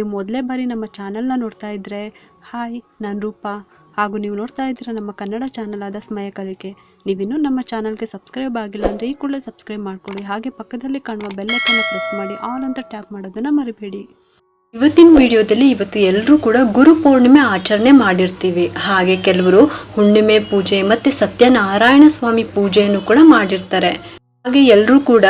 ನೀವು ಮೊದಲೇ ಬಾರಿ ನಮ್ಮ ಚಾನಲ್ನ ನೋಡ್ತಾ ಇದ್ದರೆ ಹಾಯ್, ನಾನು ರೂಪ. ಹಾಗೂ ನೀವು ನೋಡ್ತಾ ಇದ್ದೀರಾ ನಮ್ಮ ಕನ್ನಡ ಚಾನಲ್ ಆದ ಸ್ಮಯ ಕಲಿಕೆ. ನೀವಿನ್ನೂ ನಮ್ಮ ಚಾನಲ್ಗೆ ಸಬ್ಸ್ಕ್ರೈಬ್ ಆಗಿಲ್ಲ ಅಂದರೆ ಈ ಕೂಡಲೇ ಸಬ್ಸ್ಕ್ರೈಬ್ ಮಾಡ್ಕೊಳ್ಳಿ. ಹಾಗೆ ಪಕ್ಕದಲ್ಲಿ ಕಾಣುವ ಬೆಲ್ಲೈಕನ್ನು ಪ್ರೆಸ್ ಮಾಡಿ, ಆಲ್ ಅಂತ ಟ್ಯಾಪ್ ಮಾಡೋದನ್ನು ಮರಿಬೇಡಿ. ಇವತ್ತಿನ ವಿಡಿಯೋದಲ್ಲಿ ಇವತ್ತು ಎಲ್ಲರೂ ಕೂಡ ಗುರು ಪೂರ್ಣಿಮೆ ಆಚರಣೆ ಮಾಡಿರ್ತೀವಿ. ಹಾಗೆ ಕೆಲವರು ಹುಣ್ಣಿಮೆ ಪೂಜೆ ಮತ್ತೆ ಸತ್ಯನಾರಾಯಣ ಸ್ವಾಮಿ ಪೂಜೆಯನ್ನು ಕೂಡ ಮಾಡಿರ್ತಾರೆ. ಹಾಗೆ ಎಲ್ಲರೂ ಕೂಡ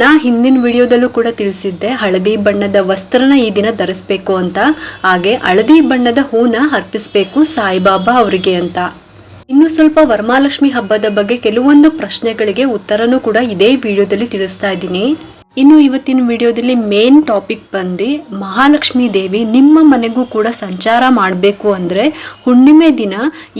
ನಾ ಹಿಂದಿನ ವಿಡಿಯೋದಲ್ಲೂ ಕೂಡ ತಿಳಿಸಿದ್ದೆ, ಹಳದಿ ಬಣ್ಣದ ವಸ್ತ್ರನ ಈ ದಿನ ಧರಿಸ್ಬೇಕು ಅಂತ. ಹಾಗೆ ಹಳದಿ ಬಣ್ಣದ ಹೂನ ಅರ್ಪಿಸ್ಬೇಕು ಸಾಯಿಬಾಬಾ ಅವರಿಗೆ ಅಂತ. ಇನ್ನು ಸ್ವಲ್ಪ ವರಮಹಾಲಕ್ಷ್ಮಿ ಹಬ್ಬದ ಬಗ್ಗೆ ಕೆಲವೊಂದು ಪ್ರಶ್ನೆಗಳಿಗೆ ಉತ್ತರನೂ ಕೂಡ ಇದೇ ವಿಡಿಯೋದಲ್ಲಿ ತಿಳಿಸ್ತಾ ಇದ್ದೀನಿ. ಇನ್ನು ಇವತ್ತಿನ ವಿಡಿಯೋದಲ್ಲಿ ಮೇನ್ ಟಾಪಿಕ್ ಬಂದು ಮಹಾಲಕ್ಷ್ಮೀ ದೇವಿ ನಿಮ್ಮ ಮನೆಗೂ ಕೂಡ ಸಂಚಾರ ಮಾಡಬೇಕು ಅಂದರೆ ಹುಣ್ಣಿಮೆ ದಿನ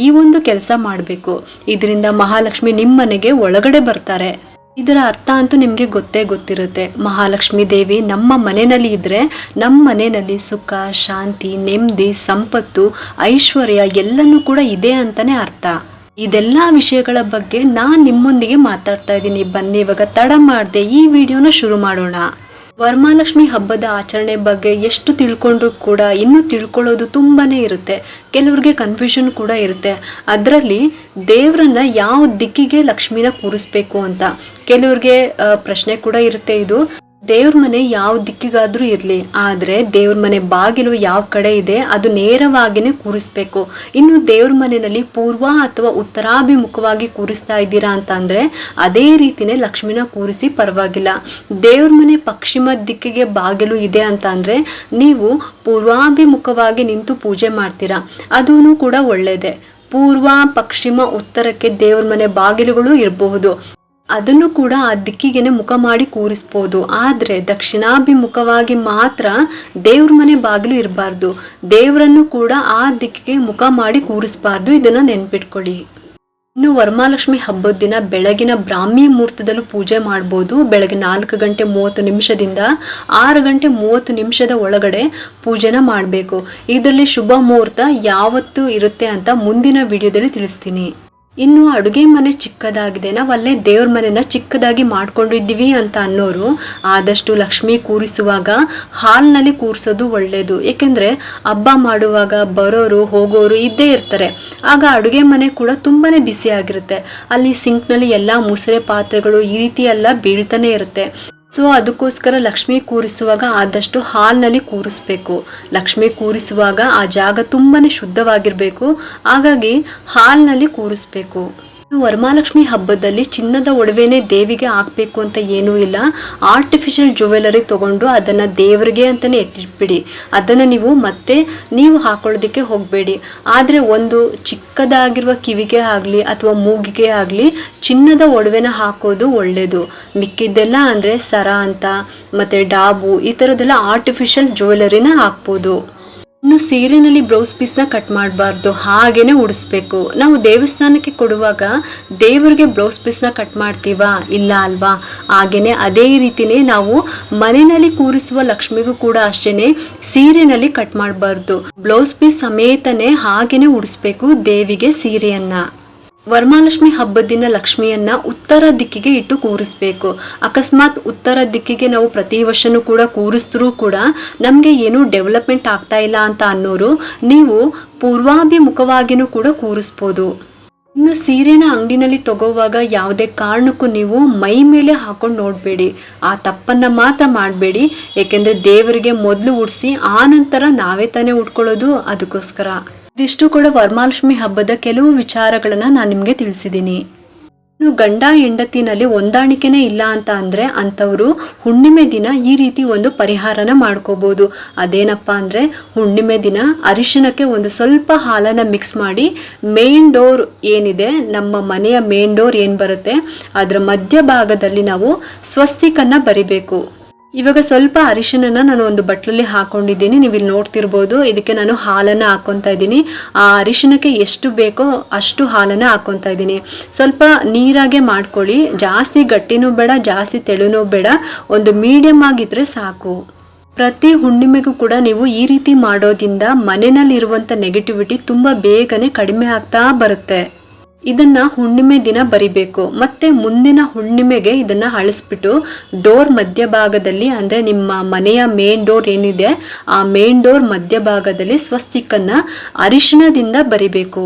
ಈ ಒಂದು ಕೆಲಸ ಮಾಡಬೇಕು. ಇದರಿಂದ ಮಹಾಲಕ್ಷ್ಮಿ ನಿಮ್ಮ ಮನೆಗೆ ಒಳಗಡೆ ಬರ್ತಾರೆ. ಇದರ ಅರ್ಥ ಅಂತೂ ನಿಮಗೆ ಗೊತ್ತೇ ಗೊತ್ತಿರುತ್ತೆ. ಮಹಾಲಕ್ಷ್ಮಿ ದೇವಿ ನಮ್ಮ ಮನೆಯಲ್ಲಿ ಇದ್ದರೆ ನಮ್ಮ ಮನೆಯಲ್ಲಿ ಸುಖ, ಶಾಂತಿ, ನೆಮ್ಮದಿ, ಸಂಪತ್ತು, ಐಶ್ವರ್ಯ ಎಲ್ಲನೂ ಕೂಡ ಇದೆ ಅಂತಲೇ ಅರ್ಥ. ಇದೆಲ್ಲ ವಿಷಯಗಳ ಬಗ್ಗೆ ನಾನು ನಿಮ್ಮೊಂದಿಗೆ ಮಾತಾಡ್ತಾ ಇದ್ದೀನಿ. ಬನ್ನಿ, ಇವಾಗ ತಡ ಮಾಡದೆ ಈ ವಿಡಿಯೋನ ಶುರು ಮಾಡೋಣ. ವರಮಹಾಲಕ್ಷ್ಮಿ ಹಬ್ಬದ ಆಚರಣೆ ಬಗ್ಗೆ ಎಷ್ಟು ತಿಳ್ಕೊಂಡ್ರು ಕೂಡ ಇನ್ನೂ ತಿಳ್ಕೊಳ್ಳೋದು ತುಂಬಾನೇ ಇರುತ್ತೆ. ಕೆಲವ್ರಿಗೆ ಕನ್ಫ್ಯೂಷನ್ ಕೂಡ ಇರುತ್ತೆ. ಅದರಲ್ಲಿ ದೇವರನ್ನ ಯಾವ ದಿಕ್ಕಿಗೆ ಲಕ್ಷ್ಮಿನ ಕೂರಿಸ್ಬೇಕು ಅಂತ. ಕೆಲವ್ರಿಗೆ ಪ್ರಶ್ನೆ ಕೂಡ ಇರುತ್ತೆ ಇದು. ದೇವ್ರ ಮನೆ ಯಾವ ದಿಕ್ಕಿಗಾದ್ರೂ ಇರಲಿ, ಆದರೆ ದೇವ್ರ ಮನೆ ಬಾಗಿಲು ಯಾವ ಕಡೆ ಇದೆ ಅದು ನೇರವಾಗಿನೇ ಕೂರಿಸ್ಬೇಕು. ಇನ್ನು ದೇವ್ರ ಮನೆಯಲ್ಲಿ ಪೂರ್ವ ಅಥವಾ ಉತ್ತರಾಭಿಮುಖವಾಗಿ ಕೂರಿಸ್ತಾ ಇದ್ದೀರಾ ಅಂತ ಅದೇ ರೀತಿನೇ ಲಕ್ಷ್ಮಿನ ಕೂರಿಸಿ ಪರವಾಗಿಲ್ಲ. ದೇವ್ರ ಮನೆ ಪಶ್ಚಿಮ ದಿಕ್ಕಿಗೆ ಬಾಗಿಲು ಇದೆ ಅಂತ ನೀವು ಪೂರ್ವಾಭಿಮುಖವಾಗಿ ನಿಂತು ಪೂಜೆ ಮಾಡ್ತೀರಾ ಅದೂ ಕೂಡ ಒಳ್ಳೇದೆ. ಪೂರ್ವ, ಪಶ್ಚಿಮ, ಉತ್ತರಕ್ಕೆ ದೇವ್ರ ಮನೆ ಬಾಗಿಲುಗಳು ಇರಬಹುದು. ಅದನ್ನು ಕೂಡ ಆ ದಿಕ್ಕಿಗೆನೆ ಮುಖ ಮಾಡಿ ಕೂರಿಸ್ಬೋದು. ಆದರೆ ದಕ್ಷಿಣಾಭಿಮುಖವಾಗಿ ಮಾತ್ರ ದೇವ್ರ ಮನೆ ಬಾಗಿಲು ಇರಬಾರ್ದು. ದೇವರನ್ನು ಕೂಡ ಆ ದಿಕ್ಕಿಗೆ ಮುಖ ಮಾಡಿ ಕೂರಿಸ್ಬಾರ್ದು. ಇದನ್ನು ನೆನ್ಪಿಟ್ಕೊಳ್ಳಿ. ಇನ್ನು ವರಮಾಲಕ್ಷ್ಮಿ ಹಬ್ಬದ ದಿನ ಬೆಳಗಿನ ಬ್ರಾಹ್ಮಿ ಮುಹೂರ್ತದಲ್ಲೂ ಪೂಜೆ ಮಾಡ್ಬೋದು. ಬೆಳಗ್ಗೆ ನಾಲ್ಕು ಗಂಟೆ ಮೂವತ್ತು ನಿಮಿಷದಿಂದ ಆರು ಗಂಟೆ ಮೂವತ್ತು ನಿಮಿಷದ ಒಳಗಡೆ ಪೂಜೆನ ಮಾಡಬೇಕು. ಇದರಲ್ಲಿ ಶುಭ ಮುಹೂರ್ತ ಯಾವತ್ತು ಇರುತ್ತೆ ಅಂತ ಮುಂದಿನ ವಿಡಿಯೋದಲ್ಲಿ ತಿಳಿಸ್ತೀನಿ. ಇನ್ನು ಅಡುಗೆ ಮನೆ ಚಿಕ್ಕದಾಗಿದೆ. ನಾವು ಅಲ್ಲೇ ದೇವ್ರ ಮನೆನ ಚಿಕ್ಕದಾಗಿ ಮಾಡ್ಕೊಂಡಿದ್ದೀವಿ ಅಂತ ಅನ್ನೋರು. ಆದಷ್ಟು ಲಕ್ಷ್ಮಿ ಕೂರಿಸುವಾಗ ಹಾಲ್ನಲ್ಲಿ ಕೂರಿಸೋದು ಒಳ್ಳೆಯದು ಏಕೆಂದರೆ ಹಬ್ಬ ಮಾಡುವಾಗ ಬರೋರು, ಹೋಗೋರು ಇದ್ದೇ ಇರ್ತಾರೆ. ಆಗ ಅಡುಗೆ ಮನೆ ಕೂಡ ತುಂಬಾ ಬಿಸಿಯಾಗಿರುತ್ತೆ ಅಲ್ಲಿ ಸಿಂಕ್ನಲ್ಲಿ ಎಲ್ಲ ಮುಸರೆ ಪಾತ್ರೆಗಳು ಈ ರೀತಿ ಎಲ್ಲ ಬೀಳ್ತಾನೆ ಇರುತ್ತೆ. ಸೊ ಅದಕ್ಕೋಸ್ಕರ ಲಕ್ಷ್ಮಿ ಕೂರಿಸುವಾಗ ಆದಷ್ಟು ಹಾಲ್ನಲ್ಲಿ ಕೂರಿಸ್ಬೇಕು. ಲಕ್ಷ್ಮಿ ಕೂರಿಸುವಾಗ ಆ ಜಾಗ ತುಂಬಾ ಶುದ್ಧವಾಗಿರಬೇಕು. ಹಾಗಾಗಿ ಹಾಲ್ನಲ್ಲಿ ಕೂರಿಸ್ಬೇಕು. ವರಮಹಾಲಕ್ಷ್ಮಿ ಹಬ್ಬದಲ್ಲಿ ಚಿನ್ನದ ಒಡವೆನೇ ದೇವಿಗೆ ಹಾಕ್ಬೇಕು ಅಂತ ಏನೂ ಇಲ್ಲ. ಆರ್ಟಿಫಿಷಿಯಲ್ ಜ್ಯುವೆಲರಿ ತಗೊಂಡು ಅದನ್ನು ದೇವರಿಗೆ ಅಂತಲೇ ಎತ್ತಿಟ್ಬಿಡಿ. ಅದನ್ನು ನೀವು ಮತ್ತೆ ನೀವು ಹಾಕೊಳ್ಳೋದಕ್ಕೆ ಹೋಗಬೇಡಿ. ಆದರೆ ಒಂದು ಚಿಕ್ಕದಾಗಿರುವ ಕಿವಿಗೆ ಆಗಲಿ ಅಥವಾ ಮೂಗಿಗೆ ಆಗಲಿ ಚಿನ್ನದ ಒಡವೆನ ಹಾಕೋದು ಒಳ್ಳೆಯದು ಮಿಕ್ಕಿದ್ದೆಲ್ಲ ಅಂದರೆ ಸರ ಅಂತ, ಮತ್ತು ಡಾಬು ಈ ಥರದ್ದೆಲ್ಲ ಆರ್ಟಿಫಿಷಿಯಲ್ ಜ್ಯುವೆಲರಿನ ಹಾಕ್ಬೋದು. ಇನ್ನು ಸೀರೆನಲ್ಲಿ ಬ್ಲೌಸ್ ಪೀಸ್ನ ಕಟ್ ಮಾಡಬಾರ್ದು, ಹಾಗೇನೆ ಉಡಿಸ್ಬೇಕು. ನಾವು ದೇವಸ್ಥಾನಕ್ಕೆ ಕೊಡುವಾಗ ದೇವರಿಗೆ ಬ್ಲೌಸ್ ಪೀಸ್ನ ಕಟ್ ಮಾಡ್ತೀವಾ? ಇಲ್ಲ ಅಲ್ವಾ? ಹಾಗೇನೆ ಅದೇ ರೀತಿನೇ ನಾವು ಮನೆಯಲ್ಲಿ ಕೂರಿಸುವ ಲಕ್ಷ್ಮಿಗೂ ಕೂಡ ಅಷ್ಟೇನೆ ಸೀರೆನಲ್ಲಿ ಕಟ್ ಮಾಡಬಾರ್ದು. ಬ್ಲೌಸ್ ಪೀಸ್ ಸಮೇತನೇ ಹಾಗೇನೆ ಉಡಿಸ್ಬೇಕು ದೇವಿಗೆ ಸೀರೆಯನ್ನ. ವರಮಹಾಲಕ್ಷ್ಮಿ ಹಬ್ಬದ ದಿನ ಲಕ್ಷ್ಮಿಯನ್ನ ಉತ್ತರ ದಿಕ್ಕಿಗೆ ಇಟ್ಟು ಕೂರಿಸ್ಬೇಕು. ಅಕಸ್ಮಾತ್ ಉತ್ತರ ದಿಕ್ಕಿಗೆ ನಾವು ಪ್ರತಿ ವರ್ಷನೂ ಕೂಡ ಕೂರಿಸಿದ್ರೂ ಕೂಡ ನಮಗೆ ಏನೂ ಡೆವಲಪ್ಮೆಂಟ್ ಆಗ್ತಾ ಇಲ್ಲ ಅಂತ ಅನ್ನೋರು ನೀವು ಪೂರ್ವಾಭಿಮುಖವಾಗಿನೂ ಕೂಡ ಕೂರಿಸ್ಬೋದು. ಇನ್ನು ಸೀರೆನ ಅಂಗಡಿನಲ್ಲಿ ತಗೋವಾಗ ಯಾವುದೇ ಕಾರಣಕ್ಕೂ ನೀವು ಮೈ ಮೇಲೆ ಹಾಕೊಂಡು ನೋಡಬೇಡಿ. ಆ ತಪ್ಪನ್ನು ಮಾತ್ರ ಮಾಡಬೇಡಿ. ಏಕೆಂದರೆ ದೇವರಿಗೆ ಮೊದಲು ಉಡಿಸಿ, ಆ ನಂತರ ನಾವೇ ತಾನೇ ಉಟ್ಕೊಳ್ಳೋದು, ಅದಕ್ಕೋಸ್ಕರ. ಇದಿಷ್ಟು ಕೂಡ ವರಮಹಾಲಕ್ಷ್ಮಿ ಹಬ್ಬದ ಕೆಲವು ವಿಚಾರಗಳನ್ನು ನಾನು ನಿಮಗೆ ತಿಳಿಸಿದ್ದೀನಿ ಇನ್ನು ಗಂಡ ಹೆಂಡತಿನಲ್ಲಿ ಹೊಂದಾಣಿಕೆನೇ ಇಲ್ಲ ಅಂತ ಅಂದರೆ ಅಂಥವರು ಹುಣ್ಣಿಮೆ ದಿನ ಈ ರೀತಿ ಒಂದು ಪರಿಹಾರನ ಮಾಡ್ಕೋಬೋದು. ಅದೇನಪ್ಪ ಅಂದರೆ ಹುಣ್ಣಿಮೆ ದಿನ ಅರಿಶಿಣಕ್ಕೆ ಒಂದು ಸ್ವಲ್ಪ ಹಾಲನ್ನು ಮಿಕ್ಸ್ ಮಾಡಿ ಮೇನ್ ಡೋರ್ ಏನಿದೆ, ನಮ್ಮ ಮನೆಯ ಮೇನ್ ಡೋರ್ ಏನು ಬರುತ್ತೆ, ಅದರ ಮಧ್ಯಭಾಗದಲ್ಲಿ ನಾವು ಸ್ವಸ್ತಿಕನ್ನು ಬರಿಬೇಕು. ಇವಾಗ ಸ್ವಲ್ಪ ಅರಿಶಿಣನ ನಾನು ಒಂದು ಬಟ್ಲಲ್ಲಿ ಹಾಕೊಂಡಿದ್ದೀನಿ. ನೀವು ಇಲ್ಲಿ ನೋಡ್ತಿರ್ಬೋದು, ಇದಕ್ಕೆ ನಾನು ಹಾಲನ್ನು ಹಾಕ್ಕೊತಾ ಇದ್ದೀನಿ. ಆ ಅರಿಶಿಣಕ್ಕೆ ಎಷ್ಟು ಬೇಕೋ ಅಷ್ಟು ಹಾಲನ್ನು ಹಾಕ್ಕೊತಾ ಇದ್ದೀನಿ. ಸ್ವಲ್ಪ ನೀರಾಗೆ ಮಾಡ್ಕೊಳ್ಳಿ. ಜಾಸ್ತಿ ಗಟ್ಟಿನೂ ಬೇಡ, ಜಾಸ್ತಿ ತೆಳುನೂ ಬೇಡ. ಒಂದು ಮೀಡಿಯಮ್ ಆಗಿದ್ರೆ ಸಾಕು. ಪ್ರತಿ ಹುಣ್ಣಿಮೆಗೂ ಕೂಡ ನೀವು ಈ ರೀತಿ ಮಾಡೋದ್ರಿಂದ ಮನೆಯಲ್ಲಿರುವಂಥ ನೆಗೆಟಿವಿಟಿ ತುಂಬ ಬೇಗನೆ ಕಡಿಮೆ ಆಗ್ತಾ ಬರುತ್ತೆ. ಇದನ್ನ ಹುಣ್ಣಿಮೆ ದಿನ ಬರಿಬೇಕು. ಮತ್ತೆ ಮುಂದಿನ ಹುಣ್ಣಿಮೆಗೆ ಇದನ್ನ ಅಳಿಸ್ಬಿಟ್ಟು ಡೋರ್ ಮಧ್ಯಭಾಗದಲ್ಲಿ ಅಂದ್ರೆ ನಿಮ್ಮ ಮನೆಯ ಮೇನ್ ಡೋರ್ ಏನಿದೆ, ಆ ಮೇನ್ ಡೋರ್ ಮಧ್ಯಭಾಗದಲ್ಲಿ ಸ್ವಸ್ತಿಕನ್ನ ಅರಿಶಿಣದಿಂದ ಬರಿಬೇಕು.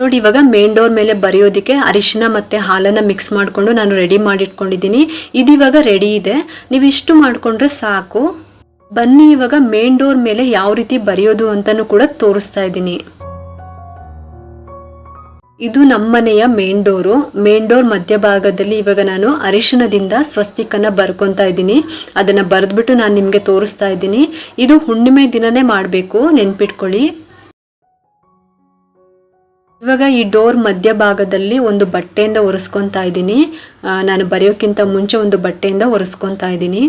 ನೋಡಿ, ಇವಾಗ ಮೇನ್ ಡೋರ್ ಮೇಲೆ ಬರೆಯೋದಕ್ಕೆ ಅರಿಶಿನ ಮತ್ತೆ ಹಾಲನ್ನ ಮಿಕ್ಸ್ ಮಾಡಿಕೊಂಡು ನಾನು ರೆಡಿ ಮಾಡಿಟ್ಕೊಂಡಿದ್ದೀನಿ. ಇದಿವಾಗ ರೆಡಿ ಇದೆ. ನೀವು ಇಷ್ಟು ಮಾಡಿಕೊಂಡ್ರೆ ಸಾಕು. ಬನ್ನಿ, ಇವಾಗ ಮೇನ್ ಡೋರ್ ಮೇಲೆ ಯಾವ ರೀತಿ ಬರೆಯೋದು ಅಂತಲೂ ಕೂಡ ತೋರಿಸ್ತಾ ಇದ್ದೀನಿ. ಇದು ನಮ್ಮನೆಯ ಮೇನ್ ಡೋರು ಮೇನ್ ಡೋರ್ ಮಧ್ಯಭಾಗದಲ್ಲಿ ಇವಾಗ ನಾನು ಅರಿಶಿಣದಿಂದ ಸ್ವಸ್ತಿಕನ್ನು ಬರ್ಕೊತಾ ಇದ್ದೀನಿ. ಅದನ್ನು ಬರೆದ್ಬಿಟ್ಟು ನಾನು ನಿಮಗೆ ತೋರಿಸ್ತಾ ಇದ್ದೀನಿ. ಇದು ಹುಣ್ಣಿಮೆ ದಿನನೇ ಮಾಡಬೇಕು. ನೆನ್ಪಿಟ್ಕೊಳ್ಳಿ. ಇವಾಗ ಈ ಡೋರ್ ಮಧ್ಯಭಾಗದಲ್ಲಿ ಒಂದು ಬಟ್ಟೆಯಿಂದ ಒರೆಸ್ಕೊತಾ ಇದ್ದೀನಿ. ನಾನು ಬರೆಯೋಕ್ಕಿಂತ ಮುಂಚೆ ಒಂದು ಬಟ್ಟೆಯಿಂದ ಒರೆಸ್ಕೊತಾ ಇದ್ದೀನಿ.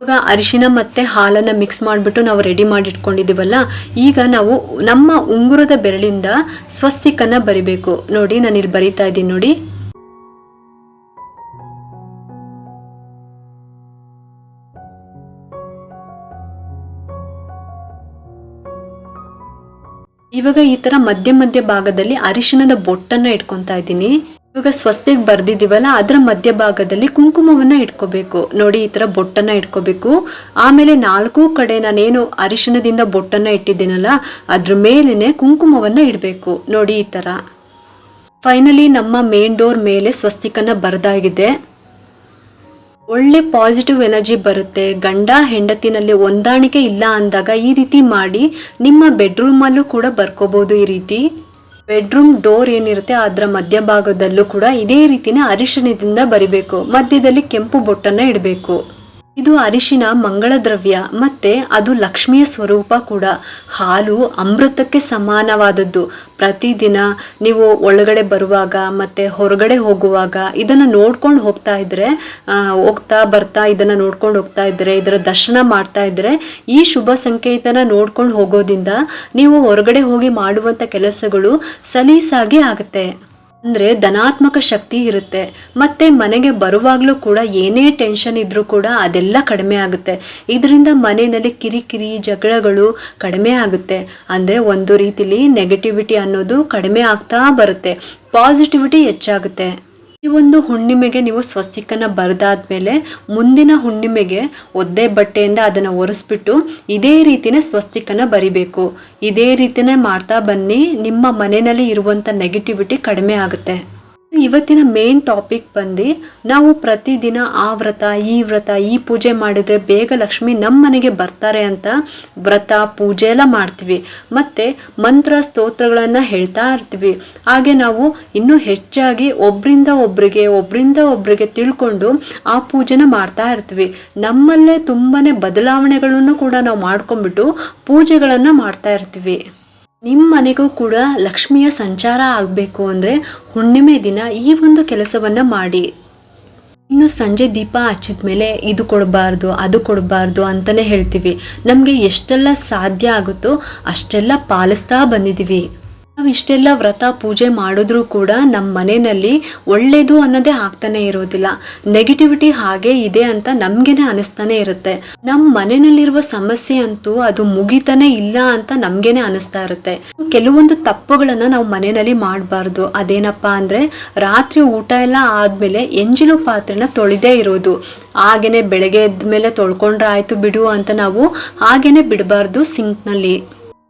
ಇವಾಗ ಅರಿಶಿನ ಮತ್ತೆ ಹಾಲನ್ನ ಮಿಕ್ಸ್ ಮಾಡಿಬಿಟ್ಟು ನಾವು ರೆಡಿ ಮಾಡಿ ಇಟ್ಕೊಂಡಿದ್ದೀವಲ್ಲ ಈಗ ನಾವು ನಮ್ಮ ಉಂಗುರದ ಬೆರಳಿಂದ ಸ್ವಸ್ತಿಕನ್ನ ಬರಿಬೇಕು. ನೋಡಿ ನಾನು ಇಲ್ಲಿ ಬರಿತಾ ಇದ್ದೀನಿ ನೋಡಿ. ಇವಾಗ ಈ ತರ ಮಧ್ಯ ಮಧ್ಯ ಭಾಗದಲ್ಲಿ ಅರಿಶಿಣದ ಬೊಟ್ಟನ್ನ ಇಟ್ಕೊತಾ ಇದ್ದೀನಿ. ಇವಾಗ ಸ್ವಸ್ತಿಗೆ ಬರ್ದಿದ್ದೀವಲ್ಲ, ಅದರ ಮಧ್ಯಭಾಗದಲ್ಲಿ ಕುಂಕುಮವನ್ನು ಇಟ್ಕೋಬೇಕು. ನೋಡಿ, ಈ ಥರ ಬೊಟ್ಟನ್ನು ಇಟ್ಕೋಬೇಕು. ಆಮೇಲೆ ನಾಲ್ಕು ಕಡೆ ನಾನೇನು ಅರಿಶಿಣದಿಂದ ಬೊಟ್ಟನ್ನು ಇಟ್ಟಿದ್ದೀನಲ್ಲ, ಅದ್ರ ಮೇಲೇ ಕುಂಕುಮವನ್ನು ಇಡಬೇಕು. ನೋಡಿ, ಈ ಥರ ಫೈನಲಿ ನಮ್ಮ ಮೇನ್ ಡೋರ್ ಮೇಲೆ ಸ್ವಸ್ತಿಕನ್ನು ಬರೆದಾಗಿದೆ. ಒಳ್ಳೆ ಪಾಸಿಟಿವ್ ಎನರ್ಜಿ ಬರುತ್ತೆ. ಗಂಡ ಹೆಂಡತಿನಲ್ಲಿ ಹೊಂದಾಣಿಕೆ ಇಲ್ಲ ಅಂದಾಗ ಈ ರೀತಿ ಮಾಡಿ ನಿಮ್ಮ ಬೆಡ್ರೂಮಲ್ಲೂ ಕೂಡ ಬರ್ಕೋಬೋದು ಈ ರೀತಿ. ಬೆಡ್ರೂಮ್ ಡೋರ್ ಏನಿರುತ್ತೆ ಅದರ ಮಧ್ಯಭಾಗದಲ್ಲೂ ಕೂಡ ಇದೇ ರೀತಿನ ಅರಿಶಿಣದಿಂದ ಬರಿಬೇಕು. ಮಧ್ಯದಲ್ಲಿ ಕೆಂಪು ಬೊಟ್ಟನ್ನ ಇಡಬೇಕು. ಇದು ಅರಿಶಿನ ಮಂಗಳ ದ್ರವ್ಯ, ಮತ್ತೆ ಅದು ಲಕ್ಷ್ಮಿಯ ಸ್ವರೂಪ ಕೂಡ. ಹಾಲು ಅಮೃತಕ್ಕೆ ಸಮಾನವಾದದ್ದು. ಪ್ರತಿದಿನ ನೀವು ಒಳಗಡೆ ಬರುವಾಗ ಮತ್ತೆ ಹೊರಗಡೆ ಹೋಗುವಾಗ ಇದನ್ನ ನೋಡ್ಕೊಂಡು ಹೋಗ್ತಾ ಇದ್ರೆ ಹೋಗ್ತಾ ಬರ್ತಾ ಇದನ್ನ ನೋಡ್ಕೊಂಡು ಹೋಗ್ತಾ ಇದ್ರೆ, ಇದರ ದರ್ಶನ ಮಾಡ್ತಾ ಇದ್ರೆ, ಈ ಶುಭ ಸಂಕೇತನ ನೋಡ್ಕೊಂಡು ಹೋಗೋದ್ರಿಂದ ನೀವು ಹೊರಗಡೆ ಹೋಗಿ ಮಾಡುವಂತ ಕೆಲಸಗಳು ಸಲೀಸಾಗಿ ಆಗುತ್ತೆ. ಅಂದ್ರೆ ಧನಾತ್ಮಕ ಶಕ್ತಿ ಇರುತ್ತೆ. ಮತ್ತು ಮನೆಗೆ ಬರುವಾಗಲೂ ಕೂಡ ಏನೇ ಟೆನ್ಷನ್ ಇದ್ದರೂ ಕೂಡ ಅದೆಲ್ಲ ಕಡಿಮೆ ಆಗುತ್ತೆ. ಇದರಿಂದ ಮನೆಯಲ್ಲಿ ಕಿರಿಕಿರಿ, ಜಗಳಗಳು ಕಡಿಮೆ ಆಗುತ್ತೆ. ಅಂದರೆ ಒಂದು ರೀತಿಲಿ ನೆಗೆಟಿವಿಟಿ ಅನ್ನೋದು ಕಡಿಮೆ ಆಗ್ತಾ ಬರುತ್ತೆ. ಪಾಸಿಟಿವಿಟಿ ಹೆಚ್ಚಾಗುತ್ತೆ. ಈ ಒಂದು ಹುಣ್ಣಿಮೆಗೆ ನೀವು ಸ್ವಸ್ತಿಕನ ಬರೆದಾದ್ಮೇಲೆ ಮುಂದಿನ ಹುಣ್ಣಿಮೆಗೆ ಒದ್ದೆ ಬಟ್ಟೆಯಿಂದ ಅದನ್ನು ಒರೆಸ್ಬಿಟ್ಟು ಇದೇ ರೀತಿನೇ ಸ್ವಸ್ತಿಕನ ಬರಿಬೇಕು. ಇದೇ ರೀತಿನೇ ಮಾಡ್ತಾ ಬನ್ನಿ. ನಿಮ್ಮ ಮನೆಯಲ್ಲಿ ಇರುವಂಥ ನೆಗೆಟಿವಿಟಿ ಕಡಿಮೆ ಆಗುತ್ತೆ. ಇವತ್ತಿನ ಮೇನ್ ಟಾಪಿಕ್ ಬಂದು ನಾವು ಪ್ರತಿದಿನ ಆ ವ್ರತ, ಈ ವ್ರತ, ಈ ಪೂಜೆ ಮಾಡಿದರೆ ಬೇಗ ಲಕ್ಷ್ಮಿ ನಮ್ಮ ಮನೆಗೆ ಬರ್ತಾರೆ ಅಂತ ವ್ರತ, ಪೂಜೆ ಎಲ್ಲ ಮಾಡ್ತೀವಿ. ಮತ್ತು ಮಂತ್ರ, ಸ್ತೋತ್ರಗಳನ್ನು ಹೇಳ್ತಾ ಇರ್ತೀವಿ. ಹಾಗೆ ನಾವು ಇನ್ನೂ ಹೆಚ್ಚಾಗಿ ಒಬ್ಬರಿಂದ ಒಬ್ಬರಿಗೆ ಒಬ್ಬರಿಂದ ಒಬ್ಬರಿಗೆ ತಿಳ್ಕೊಂಡು ಆ ಪೂಜೆನ ಮಾಡ್ತಾ ಇರ್ತೀವಿ. ನಮ್ಮಲ್ಲೇ ತುಂಬಾ ಬದಲಾವಣೆಗಳನ್ನು ಕೂಡ ನಾವು ಮಾಡ್ಕೊಂಡ್ಬಿಟ್ಟು ಪೂಜೆಗಳನ್ನು ಮಾಡ್ತಾ ಇರ್ತೀವಿ. ನಿಮ್ಮ ಮನೆಗೂ ಕೂಡ ಲಕ್ಷ್ಮಿಯ ಸಂಚಾರ ಆಗಬೇಕು ಅಂದರೆ ಹುಣ್ಣಿಮೆ ದಿನ ಈ ಒಂದು ಕೆಲಸವನ್ನು ಮಾಡಿ. ಇನ್ನು ಸಂಜೆ ದೀಪ ಹಚ್ಚಿದ ಮೇಲೆ ಇದು ಕೊಡಬಾರ್ದು, ಅದು ಕೊಡಬಾರ್ದು ಅಂತಲೇ ಹೇಳ್ತೀವಿ. ನಮಗೆ ಎಷ್ಟೆಲ್ಲ ಸಾಧ್ಯ ಆಗುತ್ತೋ ಅಷ್ಟೆಲ್ಲ ಪಾಲಿಸ್ತಾ ಬಂದಿದ್ದೀವಿ ನಾವು ಇಷ್ಟೆಲ್ಲ ವ್ರತ, ಪೂಜೆ ಮಾಡಿದ್ರೂ ಕೂಡ ನಮ್ಮ ಮನೆಯಲ್ಲಿ ಒಳ್ಳೇದು ಅನ್ನೋದೇ ಆಗ್ತಾನೆ ಇರೋದಿಲ್ಲ. ನೆಗೆಟಿವಿಟಿ ಹಾಗೆ ಇದೆ ಅಂತ ನಮ್ಗೆನೆ ಅನಿಸ್ತಾನೆ ಇರುತ್ತೆ. ನಮ್ಮ ಮನೆಯಲ್ಲಿರುವ ಸಮಸ್ಯೆ ಅಂತೂ ಅದು ಮುಗಿತಾನೆ ಇಲ್ಲ ಅಂತ ನಮ್ಗೆನೆ ಅನಿಸ್ತಾ ಇರುತ್ತೆ. ಕೆಲವೊಂದು ತಪ್ಪುಗಳನ್ನ ನಾವು ಮನೆಯಲ್ಲಿ ಮಾಡಬಾರ್ದು. ಅದೇನಪ್ಪಾ ಅಂದ್ರೆ ರಾತ್ರಿ ಊಟ ಎಲ್ಲ ಆದ್ಮೇಲೆ ಎಂಜಿಲು ಪಾತ್ರೆನ ತೊಳೆದೇ ಇರೋದು. ಹಾಗೇನೆ ಬೆಳಗ್ಗೆ ಎದ್ಮೇಲೆ ತೊಳ್ಕೊಂಡ್ರೆ ಆಯ್ತು ಬಿಡು ಅಂತ ನಾವು ಹಾಗೇನೆ ಬಿಡಬಾರ್ದು ಸಿಂಕ್ನಲ್ಲಿ.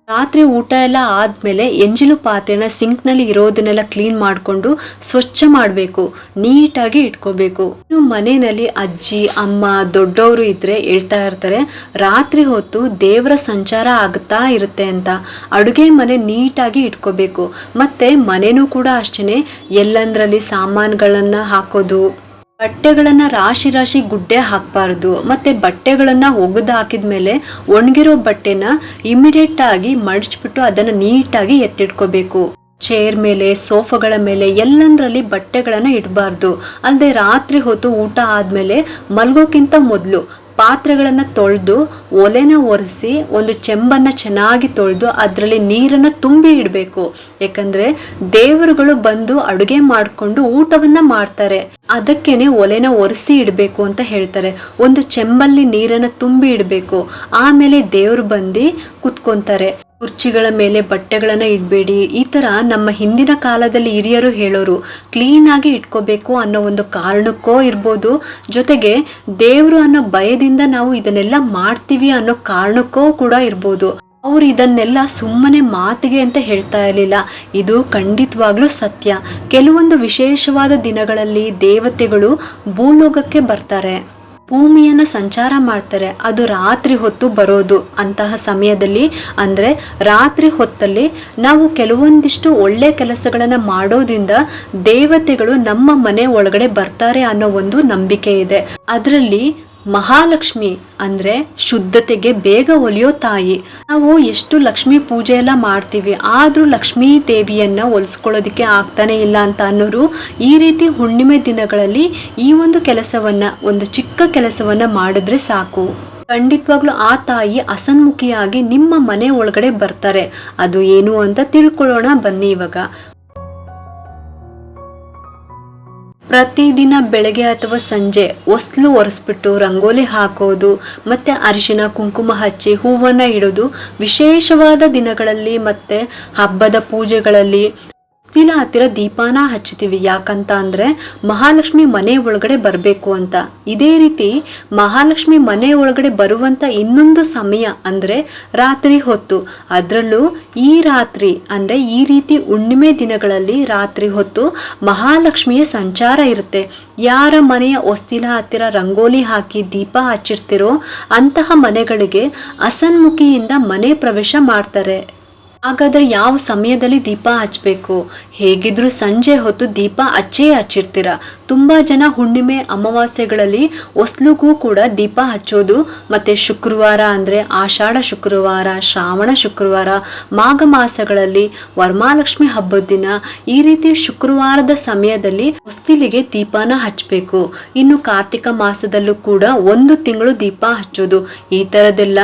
ರಾತ್ರಿ ಊಟ ಎಲ್ಲ ಆದ್ಮೇಲೆ ಎಂಜಿಲು ಪಾತ್ರೆನ ಸಿಂಕ್ನಲ್ಲಿ ಇರೋದನ್ನೆಲ್ಲ ಕ್ಲೀನ್ ಮಾಡಿಕೊಂಡು ಸ್ವಚ್ಛ ಮಾಡಬೇಕು, ನೀಟಾಗಿ ಇಟ್ಕೋಬೇಕು. ಇನ್ನು ಮನೆಯಲ್ಲಿ ಅಜ್ಜಿ, ಅಮ್ಮ, ದೊಡ್ಡವರು ಇದ್ರೆ ಹೇಳ್ತಾ ಇರ್ತಾರೆ, ರಾತ್ರಿ ಹೊತ್ತು ದೇವರ ಸಂಚಾರ ಆಗ್ತಾ ಇರುತ್ತೆ ಅಂತ. ಅಡುಗೆ ಮನೆ ನೀಟಾಗಿ ಇಟ್ಕೋಬೇಕು. ಮತ್ತೆ ಮನೆನೂ ಕೂಡ ಅಷ್ಟೇ ಎಲ್ಲಂದ್ರಲ್ಲಿ ಸಾಮಾನುಗಳನ್ನ ಹಾಕೋದು ಬಟ್ಟೆಗಳನ್ನ ರಾಶಿ ರಾಶಿ ಗುಡ್ಡೆ ಹಾಕಬಾರ್ದು. ಮತ್ತೆ ಬಟ್ಟೆಗಳನ್ನ ಒಗೆದು ಹಾಕಿದ್ಮೇಲೆ ಒಣಗಿರೋ ಬಟ್ಟೆನ ಇಮಿಡಿಯೇಟ್ ಆಗಿ ಮಡಚ್ಬಿಟ್ಟು ಅದನ್ನ ನೀಟಾಗಿ ಎತ್ತಿಟ್ಕೋಬೇಕು. ಚೇರ್ ಮೇಲೆ, ಸೋಫಾಗಳ ಮೇಲೆ ಎಲ್ಲಂದ್ರಲ್ಲಿ ಬಟ್ಟೆಗಳನ್ನ ಇಡಬಾರ್ದು. ಅಲ್ಲದೆ ರಾತ್ರಿ ಹೊತ್ತು ಊಟ ಆದ್ಮೇಲೆ ಮಲ್ಗೋಕ್ಕಿಂತ ಮೊದಲು ಪಾತ್ರೆಗಳನ್ನ ತೊಳೆದು ಒಲೆನ ಒರೆಸಿ ಒಂದು ಚೆಂಬನ್ನ ಚೆನ್ನಾಗಿ ತೊಳೆದು ಅದರಲ್ಲಿ ನೀರನ್ನ ತುಂಬಿ ಇಡಬೇಕು. ಯಾಕಂದ್ರೆ ದೇವರುಗಳು ಬಂದು ಅಡುಗೆ ಮಾಡಿಕೊಂಡು ಊಟವನ್ನ ಮಾಡ್ತಾರೆ. ಅದಕ್ಕೇನೆ ಒಲೆನ ಒರೆಸಿ ಇಡಬೇಕು ಅಂತ ಹೇಳ್ತಾರೆ. ಒಂದು ಚೆಂಬಲ್ಲಿ ನೀರನ್ನ ತುಂಬಿ ಇಡಬೇಕು. ಆಮೇಲೆ ದೇವರು ಬಂದು ಕುತ್ಕೊಂತಾರೆ. ಕುರ್ಚಿಗಳ ಮೇಲೆ ಬಟ್ಟೆಗಳನ್ನು ಇಡಬೇಡಿ. ಈ ಥರ ನಮ್ಮ ಹಿಂದಿನ ಕಾಲದಲ್ಲಿ ಹಿರಿಯರು ಹೇಳೋರು ಕ್ಲೀನಾಗಿ ಇಟ್ಕೋಬೇಕು ಅನ್ನೋ ಒಂದು ಕಾರಣಕ್ಕೋ ಇರ್ಬೋದು, ಜೊತೆಗೆ ದೇವರು ಅನ್ನೋ ಭಯದಿಂದ ನಾವು ಇದನ್ನೆಲ್ಲ ಮಾಡ್ತೀವಿ ಅನ್ನೋ ಕಾರಣಕ್ಕೋ ಕೂಡ ಇರ್ಬೋದು. ಅವರು ಇದನ್ನೆಲ್ಲ ಸುಮ್ಮನೆ ಮಾತಿಗೆ ಅಂತ ಹೇಳ್ತಾ ಇರಲಿಲ್ಲ. ಇದು ಖಂಡಿತವಾಗ್ಲೂ ಸತ್ಯ. ಕೆಲವೊಂದು ವಿಶೇಷವಾದ ದಿನಗಳಲ್ಲಿ ದೇವತೆಗಳು ಭೂಲೋಕಕ್ಕೆ ಬರ್ತಾರೆ. ಭೂಮಿಯನ್ನು ಸಂಚಾರ ಮಾಡ್ತಾರೆ. ಅದು ರಾತ್ರಿ ಹೊತ್ತು ಬರೋದು. ಅಂತಹ ಸಮಯದಲ್ಲಿ ಅಂದರೆ ರಾತ್ರಿ ಹೊತ್ತಲ್ಲಿ ನಾವು ಕೆಲವೊಂದಿಷ್ಟು ಒಳ್ಳೆ ಕೆಲಸಗಳನ್ನು ಮಾಡೋದ್ರಿಂದ ದೇವತೆಗಳು ನಮ್ಮ ಮನೆ ಒಳಗಡೆ ಬರ್ತಾರೆ ಅನ್ನೋ ಒಂದು ನಂಬಿಕೆ ಇದೆ. ಅದರಲ್ಲಿ ಮಹಾಲಕ್ಷ್ಮಿ ಅಂದ್ರೆ ಶುದ್ಧತೆಗೆ ಬೇಗ ಒಲಿಯೋ ತಾಯಿ. ನಾವು ಎಷ್ಟು ಲಕ್ಷ್ಮಿ ಪೂಜೆ ಎಲ್ಲ ಮಾಡ್ತೀವಿ, ಆದ್ರೂ ಲಕ್ಷ್ಮೀ ದೇವಿಯನ್ನ ಒಲಿಸ್ಕೊಳ್ಳೋದಕ್ಕೆ ಆಗ್ತಾನೆ ಇಲ್ಲ ಅಂತ ಅನ್ನೋರು ಈ ರೀತಿ ಹುಣ್ಣಿಮೆ ದಿನಗಳಲ್ಲಿ ಈ ಒಂದು ಕೆಲಸವನ್ನ, ಒಂದು ಚಿಕ್ಕ ಕೆಲಸವನ್ನ ಮಾಡಿದ್ರೆ ಸಾಕು. ಖಂಡಿತವಾಗ್ಲೂ ಆ ತಾಯಿ ಅಸನ್ಮುಖಿಯಾಗಿ ನಿಮ್ಮ ಮನೆ ಒಳಗಡೆ ಬರ್ತಾರೆ. ಅದು ಏನು ಅಂತ ತಿಳ್ಕೊಳ್ಳೋಣ ಬನ್ನಿ ಇವಾಗ. ಪ್ರತಿದಿನ ಬೆಳಗ್ಗೆ ಅಥವಾ ಸಂಜೆ ಹೊಸ್ಲು ಒರೆಸ್ಬಿಟ್ಟು ರಂಗೋಲಿ ಹಾಕೋದು, ಮತ್ತೆ ಅರಿಶಿನ ಕುಂಕುಮ ಹಚ್ಚಿ ಹೂವನ್ನು ಇಡೋದು ವಿಶೇಷವಾದ ದಿನಗಳಲ್ಲಿ ಮತ್ತೆ ಹಬ್ಬದ ಪೂಜೆಗಳಲ್ಲಿ. ಹೊಸ್ತಿಲ ಹತ್ತಿರ ದೀಪಾನ ಹಚ್ಚುತ್ತೀವಿ. ಯಾಕಂತ ಅಂದ್ರೆ ಮಹಾಲಕ್ಷ್ಮಿ ಮನೆ ಒಳಗಡೆ ಬರಬೇಕು ಅಂತ. ಇದೇ ರೀತಿ ಮಹಾಲಕ್ಷ್ಮಿ ಮನೆ ಒಳಗಡೆ ಬರುವಂತ ಇನ್ನೊಂದು ಸಮಯ ಅಂದ್ರೆ ರಾತ್ರಿ ಹೊತ್ತು. ಅದರಲ್ಲೂ ಈ ರಾತ್ರಿ ಅಂದ್ರೆ ಈ ರೀತಿ ಹುಣ್ಣಿಮೆ ದಿನಗಳಲ್ಲಿ ರಾತ್ರಿ ಹೊತ್ತು ಮಹಾಲಕ್ಷ್ಮಿಯ ಸಂಚಾರ ಇರುತ್ತೆ. ಯಾರ ಮನೆಯ ಹೊಸ್ತಿಲ ಹತ್ತಿರ ರಂಗೋಲಿ ಹಾಕಿ ದೀಪ ಹಚ್ಚಿರ್ತಿರೋ ಅಂತಹ ಮನೆಗಳಿಗೆ ಅಸನ್ಮುಖಿಯಿಂದ ಮನೆ ಪ್ರವೇಶ ಮಾಡ್ತಾರೆ. ಹಾಗಾದ್ರೆ ಯಾವ ಸಮಯದಲ್ಲಿ ದೀಪ ಹಚ್ಚಬೇಕು ಹೇಗಿದ್ರು ಸಂಜೆ ಹೊತ್ತು ದೀಪ ಹಚ್ಚೇ ಹಚ್ಚಿರ್ತೀರ? ತುಂಬಾ ಜನ ಹುಣ್ಣಿಮೆ, ಅಮಾವಾಸ್ಯೆಗಳಲ್ಲಿ ಹೊಸ್ಲುಗೂ ಕೂಡ ದೀಪ ಹಚ್ಚೋದು, ಮತ್ತೆ ಶುಕ್ರವಾರ ಅಂದ್ರೆ ಆಷಾಢ ಶುಕ್ರವಾರ, ಶ್ರಾವಣ ಶುಕ್ರವಾರ, ಮಾಘ ಮಾಸಗಳಲ್ಲಿ, ವರ್ಮಾಲಕ್ಷ್ಮಿ ಹಬ್ಬದ ದಿನ, ಈ ರೀತಿ ಶುಕ್ರವಾರದ ಸಮಯದಲ್ಲಿ ಹೊಸ್ತಿಲಿಗೆ ದೀಪನ ಹಚ್ಚಬೇಕು ಇನ್ನು ಕಾರ್ತಿಕ ಮಾಸದಲ್ಲೂ ಕೂಡ ಒಂದು ತಿಂಗಳು ದೀಪ ಹಚ್ಚೋದು. ಈ ತರದೆಲ್ಲ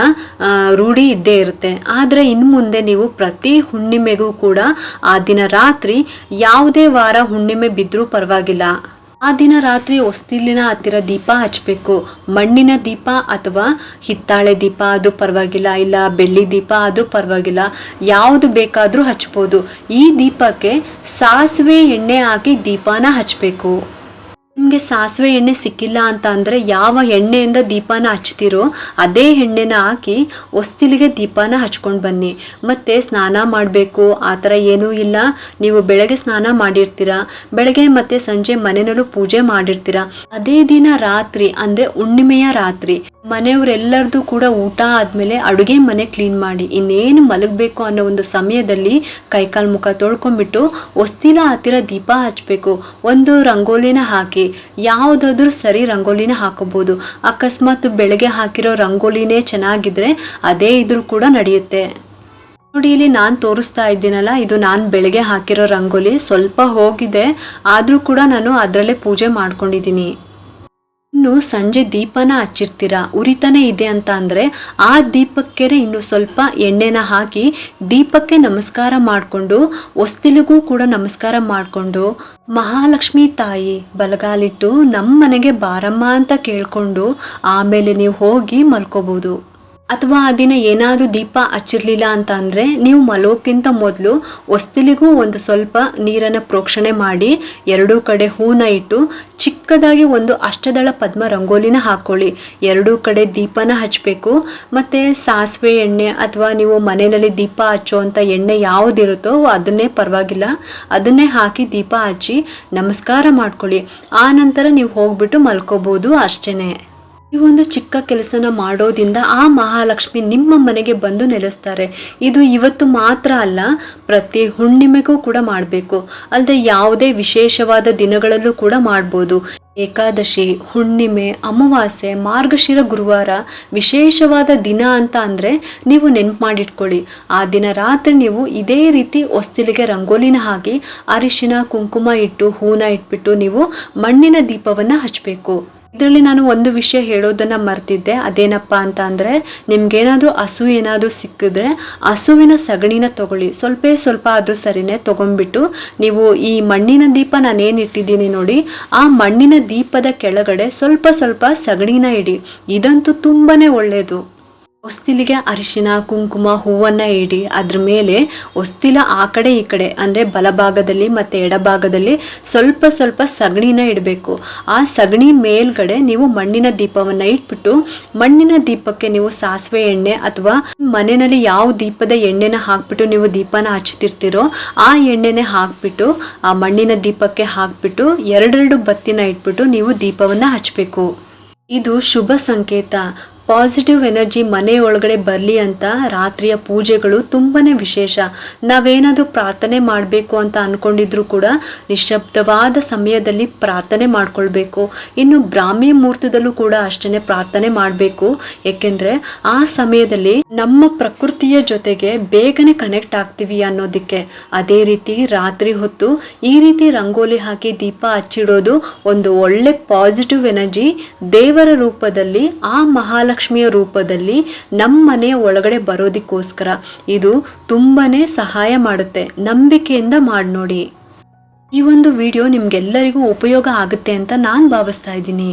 ರೂಢಿ ಇದ್ದೇ ಇರುತ್ತೆ. ಆದ್ರೆ ಇನ್ನು ಮುಂದೆ ನೀವು ಪ್ರತಿ ಹುಣ್ಣಿಮೆಗೂ ಕೂಡ ಆ ದಿನ ರಾತ್ರಿ ಯಾವುದೇ ವಾರ ಹುಣ್ಣಿಮೆ ಬಿದ್ದರೂ ಪರವಾಗಿಲ್ಲ. ಆ ದಿನ ರಾತ್ರಿ ಹೊಸ್ತಿಲಿನ ಹತ್ತಿರ ದೀಪ ಹಚ್ಚಬೇಕು ಮಣ್ಣಿನ ದೀಪ ಅಥವಾ ಹಿತ್ತಾಳೆ ದೀಪ ಆದರೂ ಪರವಾಗಿಲ್ಲ, ಇಲ್ಲ ಬೆಳ್ಳಿ ದೀಪ ಆದರೂ ಪರವಾಗಿಲ್ಲ, ಯಾವುದು ಬೇಕಾದರೂ ಹಚ್ಬೋದು. ಈ ದೀಪಕ್ಕೆ ಸಾಸಿವೆ ಎಣ್ಣೆ ಹಾಕಿ ದೀಪನ ಹಚ್ಚಬೇಕು ನಿಮಗೆ ಸಾಸಿವೆ ಎಣ್ಣೆ ಸಿಕ್ಕಿಲ್ಲ ಅಂತ ಅಂದರೆ ಯಾವ ಎಣ್ಣೆಯಿಂದ ದೀಪನ ಹಚ್ತಿರೋ ಅದೇ ಎಣ್ಣೆನ ಹಾಕಿ ಹೊಸ್ತಿಲಿಗೆ ದೀಪನ ಹಚ್ಕೊಂಡು ಬನ್ನಿ. ಮತ್ತು ಸ್ನಾನ ಮಾಡಬೇಕು, ಆ ಥರ ಏನೂ ಇಲ್ಲ. ನೀವು ಬೆಳಗ್ಗೆ ಸ್ನಾನ ಮಾಡಿರ್ತೀರ, ಬೆಳಗ್ಗೆ ಮತ್ತು ಸಂಜೆ ಮನೆಯಲ್ಲೂ ಪೂಜೆ ಮಾಡಿರ್ತೀರ. ಅದೇ ದಿನ ರಾತ್ರಿ ಅಂದರೆ ಹುಣ್ಣಿಮೆಯ ರಾತ್ರಿ ಮನೆಯವರೆಲ್ಲರದು ಕೂಡ ಊಟ ಆದಮೇಲೆ ಅಡುಗೆ ಮನೆ ಕ್ಲೀನ್ ಮಾಡಿ. ಇನ್ನೇನು ಮಲಗಬೇಕು ಅನ್ನೋ ಒಂದು ಸಮಯದಲ್ಲಿ ಕೈಕಾಲು ಮುಖ ತೊಳ್ಕೊಂಡ್ಬಿಟ್ಟು ಹೊಸ್ತಿಲ ಹತ್ತಿರ ದೀಪ ಹಚ್ಚಬೇಕು ಒಂದು ರಂಗೋಲಿನ ಹಾಕಿ ಯಾವುದಾದ್ರೂ ಸರಿ ರಂಗೋಲಿನ ಹಾಕಬಹುದು ಅಕಸ್ಮಾತ್ ಬೆಳಗ್ಗೆ ಹಾಕಿರೋ ರಂಗೋಲಿನೇ ಚೆನ್ನಾಗಿದ್ರೆ ಅದೇ ಇದ್ರೂ ಕೂಡ ನಡೆಯುತ್ತೆ. ನೋಡಿ, ಇಲ್ಲಿ ನಾನು ತೋರಿಸ್ತಾ ಇದ್ದೀನಲ್ಲ, ಇದು ನಾನು ಬೆಳಗ್ಗೆ ಹಾಕಿರೋ ರಂಗೋಲಿ. ಸ್ವಲ್ಪ ಹೋಗಿದೆ, ಆದರೂ ಕೂಡ ನಾನು ಅದರಲ್ಲೇ ಪೂಜೆ ಮಾಡ್ಕೊಂಡಿದ್ದೀನಿ. ಇನ್ನು ಸಂಜೆ ದೀಪನ ಹಚ್ಚಿರ್ತೀರ? ಉರಿತಾನೆ ಇದೆ ಅಂತ ಅಂದರೆ ಆ ದೀಪಕ್ಕೆ ಇನ್ನು ಸ್ವಲ್ಪ ಎಣ್ಣೆನ ಹಾಕಿ ದೀಪಕ್ಕೆ ನಮಸ್ಕಾರ ಮಾಡಿಕೊಂಡು, ಹೊಸ್ತಿಲಿಗೂ ಕೂಡ ನಮಸ್ಕಾರ ಮಾಡಿಕೊಂಡು, ಮಹಾಲಕ್ಷ್ಮಿ ತಾಯಿ ಬಲಗಾಲಿಟ್ಟು ನಮ್ಮ ಮನೆಗೆ ಬಾರಮ್ಮ ಅಂತ ಕೇಳ್ಕೊಂಡು ಆಮೇಲೆ ನೀವು ಹೋಗಿ ಮಲ್ಕೋಬೋದು. ಅಥವಾ ಆ ದಿನ ಏನಾದರೂ ದೀಪ ಹಚ್ಚಿರಲಿಲ್ಲ ಅಂತ ಅಂದರೆ ನೀವು ಮಲೋಕ್ಕಿಂತ ಮೊದಲು ಹೊಸ್ತಿಲಿಗೂ ಒಂದು ಸ್ವಲ್ಪ ನೀರನ್ನು ಪ್ರೋಕ್ಷಣೆ ಮಾಡಿ, ಎರಡೂ ಕಡೆ ಹೂನ ಇಟ್ಟು ಚಿಕ್ಕದಾಗಿ ಒಂದು ಅಷ್ಟದಳ ಪದ್ಮ ರಂಗೋಲಿನ ಹಾಕ್ಕೊಳ್ಳಿ ಎರಡೂ ಕಡೆ ದೀಪನ ಹಚ್ಚಬೇಕು ಮತ್ತು ಸಾಸಿವೆ ಎಣ್ಣೆ ಅಥವಾ ನೀವು ಮನೆಯಲ್ಲಿ ದೀಪ ಹಚ್ಚುವಂಥ ಎಣ್ಣೆ ಯಾವುದಿರುತ್ತೋ ಅದನ್ನೇ ಪರವಾಗಿಲ್ಲ. ಅದನ್ನೇ ಹಾಕಿ ದೀಪ ಹಚ್ಚಿ ನಮಸ್ಕಾರ ಮಾಡ್ಕೊಳ್ಳಿ. ಆ ನೀವು ಹೋಗ್ಬಿಟ್ಟು ಮಲ್ಕೋಬೋದು ಅಷ್ಟೇ ಈ ಒಂದು ಚಿಕ್ಕ ಕೆಲಸನ ಮಾಡೋದಿಂದ ಆ ಮಹಾಲಕ್ಷ್ಮಿ ನಿಮ್ಮ ಮನೆಗೆ ಬಂದು ನೆಲೆಸ್ತಾರೆ. ಇದು ಇವತ್ತು ಮಾತ್ರ ಅಲ್ಲ, ಪ್ರತಿ ಹುಣ್ಣಿಮೆಗೂ ಕೂಡ ಮಾಡಬೇಕು. ಅಲ್ಲದೆ ಯಾವುದೇ ವಿಶೇಷವಾದ ದಿನಗಳಲ್ಲೂ ಕೂಡ ಮಾಡ್ಬೋದು. ಏಕಾದಶಿ, ಹುಣ್ಣಿಮೆ, ಅಮಾವಾಸ್ಯೆ, ಮಾರ್ಗಶಿರ, ಗುರುವಾರ ವಿಶೇಷವಾದ ದಿನ ಅಂತ ಅಂದರೆ ನೀವು ನೆನ್ಪು ಮಾಡಿಟ್ಕೊಳ್ಳಿ. ಆ ದಿನ ರಾತ್ರಿ ನೀವು ಇದೇ ರೀತಿ ಹೊಸ್ತಿಲಿಗೆ ರಂಗೋಲಿನ ಹಾಕಿ ಅರಿಶಿನ ಕುಂಕುಮ ಇಟ್ಟು, ಹೂನ ಇಟ್ಬಿಟ್ಟು ನೀವು ಮಣ್ಣಿನ ದೀಪವನ್ನು ಹಚ್ಚಬೇಕು ಇದರಲ್ಲಿ ನಾನು ಒಂದು ವಿಷಯ ಹೇಳೋದನ್ನ ಮರ್ತಿದ್ದೆ. ಅದೇನಪ್ಪ ಅಂತ ಅಂದರೆ, ನಿಮ್ಗೇನಾದರೂ ಹಸು ಏನಾದರೂ ಸಿಕ್ಕಿದ್ರೆ ಹಸುವಿನ ಸಗಣಿನ ತಗೊಳ್ಳಿ. ಸ್ವಲ್ಪ ಸ್ವಲ್ಪ ಆದ್ರೂ ಸರಿನೇ ತಗೊಂಡ್ಬಿಟ್ಟು ನೀವು ಈ ಮಣ್ಣಿನ ದೀಪ ನಾನೇನು ಇಟ್ಟಿದ್ದೀನಿ ನೋಡಿ, ಆ ಮಣ್ಣಿನ ದೀಪದ ಕೆಳಗಡೆ ಸ್ವಲ್ಪ ಸ್ವಲ್ಪ ಸಗಣಿನ ಇಡಿ. ಇದಂತೂ ತುಂಬಾನೇ ಒಳ್ಳೆಯದು ಹೊಸ್ತಿಲಿಗೆ ಅರಿಶಿನ, ಕುಂಕುಮ ಹೂವನ್ನ ಇಡಿ, ಅದ್ರ ಮೇಲೆ ಹೊಸ್ತಿಲ ಆ ಕಡೆ ಈ ಕಡೆ, ಅಂದ್ರೆ ಬಲಭಾಗದಲ್ಲಿ ಮತ್ತೆ ಎಡಭಾಗದಲ್ಲಿ ಸ್ವಲ್ಪ ಸ್ವಲ್ಪ ಸಗಣಿನ ಇಡಬೇಕು. ಆ ಸಗಣಿ ಮೇಲ್ಗಡೆ ನೀವು ಮಣ್ಣಿನ ದೀಪವನ್ನ ಇಟ್ಬಿಟ್ಟು, ಮಣ್ಣಿನ ದೀಪಕ್ಕೆ ನೀವು ಸಾಸಿವೆ ಎಣ್ಣೆ ಅಥವಾ ಮನೆಯಲ್ಲಿ ಯಾವ ದೀಪದ ಎಣ್ಣೆನ ಹಾಕ್ಬಿಟ್ಟು ನೀವು ದೀಪನ ಹಚ್ತಿರ್ತೀರೋ, ಆ ಎಣ್ಣೆನೆ ಹಾಕ್ಬಿಟ್ಟು, ಆ ಮಣ್ಣಿನ ದೀಪಕ್ಕೆ ಹಾಕ್ಬಿಟ್ಟು ಎರಡೆರಡು ಬತ್ತಿನ ಇಟ್ಬಿಟ್ಟು ನೀವು ದೀಪವನ್ನ ಹಚ್ಚಬೇಕು ಇದು ಶುಭ ಸಂಕೇತ. ಪಾಸಿಟಿವ್ ಎನರ್ಜಿ ಮನೆ ಒಳಗಡೆ ಬರಲಿ ಅಂತ ರಾತ್ರಿಯ ಪೂಜೆಗಳು ತುಂಬಾ ವಿಶೇಷ. ನಾವೇನಾದರೂ ಪ್ರಾರ್ಥನೆ ಮಾಡಬೇಕು ಅಂತ ಅಂದ್ಕೊಂಡಿದ್ರು ಕೂಡ ನಿಶಬ್ದವಾದ ಸಮಯದಲ್ಲಿ ಪ್ರಾರ್ಥನೆ ಮಾಡ್ಕೊಳ್ಬೇಕು. ಇನ್ನು ಬ್ರಾಹ್ಮಿ ಮುಹೂರ್ತದಲ್ಲೂ ಕೂಡ ಅಷ್ಟೇ ಪ್ರಾರ್ಥನೆ ಮಾಡಬೇಕು. ಏಕೆಂದರೆ ಆ ಸಮಯದಲ್ಲಿ ನಮ್ಮ ಪ್ರಕೃತಿಯ ಜೊತೆಗೆ ಬೇಗನೆ ಕನೆಕ್ಟ್ ಆಗ್ತೀವಿ ಅನ್ನೋದಕ್ಕೆ. ಅದೇ ರೀತಿ ರಾತ್ರಿ ಹೊತ್ತು ಈ ರೀತಿ ರಂಗೋಲಿ ಹಾಕಿ ದೀಪ ಹಚ್ಚಿಡೋದು ಒಂದು ಒಳ್ಳೆ ಪಾಸಿಟಿವ್ ಎನರ್ಜಿ ದೇವರ ರೂಪದಲ್ಲಿ, ಆ ಮಹಾಲಕ್ಷ್ಮಿಯ ರೂಪದಲ್ಲಿ ನಮ್ಮ ಮನೆಯ ಒಳಗಡೆ ಬರೋದಕ್ಕೋಸ್ಕರ. ಇದು ತುಂಬಾ ಸಹಾಯ ಮಾಡುತ್ತೆ. ನಂಬಿಕೆಯಿಂದ ಮಾಡಿ ನೋಡಿ. ಈ ಒಂದು ವಿಡಿಯೋ ನಿಮಗೆಲ್ಲರಿಗೂ ಉಪಯೋಗ ಆಗುತ್ತೆ ಅಂತ ನಾನು ಭಾವಿಸ್ತಾ ಇದ್ದೀನಿ.